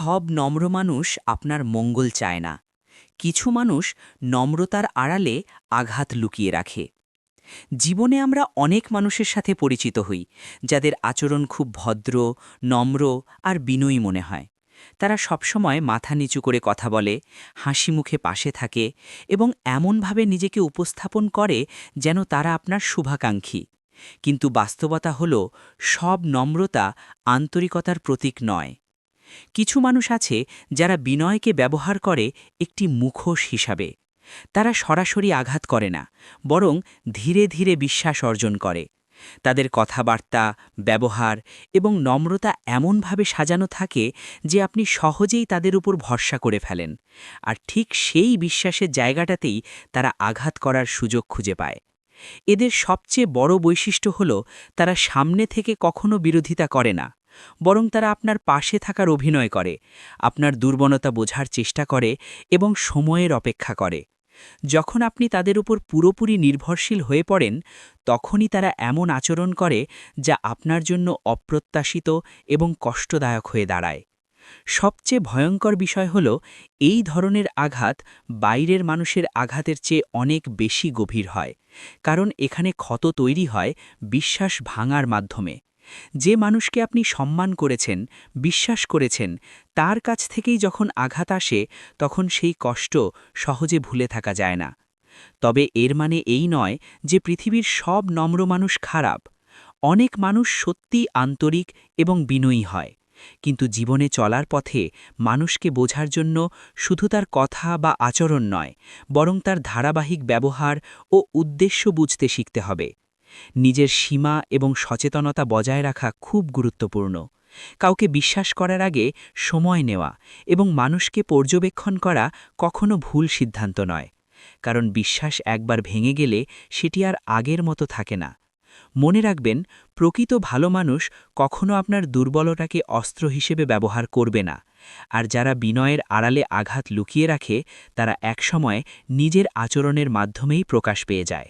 সব নম্র মানুষ আপনার মঙ্গল চায় না। কিছু মানুষ নম্রতার আড়ালে আঘাত লুকিয়ে রাখে। জীবনে আমরা অনেক মানুষের সাথে পরিচিত হই, যাদের আচরণ খুব ভদ্র, নম্র আর বিনয়ী মনে হয়। তারা সবসময় মাথা নিচু করে কথা বলে, হাসি মুখে পাশে থাকে এবং এমনভাবে নিজেকে উপস্থাপন করে যেন তারা আপনার শুভাকাঙ্ক্ষী। কিন্তু বাস্তবতা হল, সব নম্রতা আন্তরিকতার প্রতীক নয়। কিছু মানুষ আছে যারা বিনয়কে ব্যবহার করে একটি মুখোশ হিসাবে। তারা সরাসরি আঘাত করে না, বরং ধীরে ধীরে বিশ্বাস অর্জন করে। তাদের কথাবার্তা, ব্যবহার এবং নম্রতা এমনভাবে সাজানো থাকে যে আপনি সহজেই তাদের উপর ভরসা করে ফেলেন, আর ঠিক সেই বিশ্বাসের জায়গাটাতেই তারা আঘাত করার সুযোগ খুঁজে পায়। এদের সবচেয়ে বড় বৈশিষ্ট্য হল তারা সামনে থেকে কখনো বিরোধিতা করে না। বরং তারা আপনার পাশে থাকার অভিনয় করে, আপনার দুর্বলতা বোঝার চেষ্টা করে এবং সময়ের অপেক্ষা করে। যখন আপনি তাদের উপর পুরোপুরি নির্ভরশীল হয়ে পড়েন, তখনই তারা এমন আচরণ করে যা আপনার জন্য অপ্রত্যাশিত এবং কষ্টদায়ক হয়ে দাঁড়ায়। সবচেয়ে ভয়ঙ্কর বিষয় হল, এই ধরনের আঘাত বাইরের মানুষের আঘাতের চেয়ে অনেক বেশি গভীর হয়, কারণ এখানে ক্ষত তৈরি হয়, বিশ্বাস ভাঙার মাধ্যমে। যে মানুষকে আপনি সম্মান করেছেন, বিশ্বাস করেছেন, তার কাছ থেকেই যখন আঘাত আসে, তখন সেই কষ্ট সহজে ভুলে থাকা যায় না। তবে এর মানে এই নয় যে পৃথিবীর সব নম্র মানুষ খারাপ। অনেক মানুষ সত্যি আন্তরিক এবং বিনয়ী হয়। কিন্তু জীবনে চলার পথে মানুষকে বোঝার জন্য শুধু তার কথা বা আচরণ নয়, বরং তার ধারাবাহিক ব্যবহার ও উদ্দেশ্য বুঝতে শিখতে হবে। নিজের সীমা এবং সচেতনতা বজায় রাখা খুব গুরুত্বপূর্ণ। কাউকে বিশ্বাস করার আগে সময় নেওয়া এবং মানুষকে পর্যবেক্ষণ করা কখনো ভুল সিদ্ধান্ত নয়। কারণ বিশ্বাস একবার ভেঙে গেলে সেটি আর আগের মতো থাকে না। মনে রাখবেন, প্রকৃত ভালো মানুষ কখনো আপনার দুর্বলতাকে অস্ত্র হিসেবে ব্যবহার করবে না। আর যারা বিনয়ের আড়ালে আঘাত লুকিয়ে রাখে, তারা একসময় নিজের আচরণের মাধ্যমেই প্রকাশ পেয়ে যায়।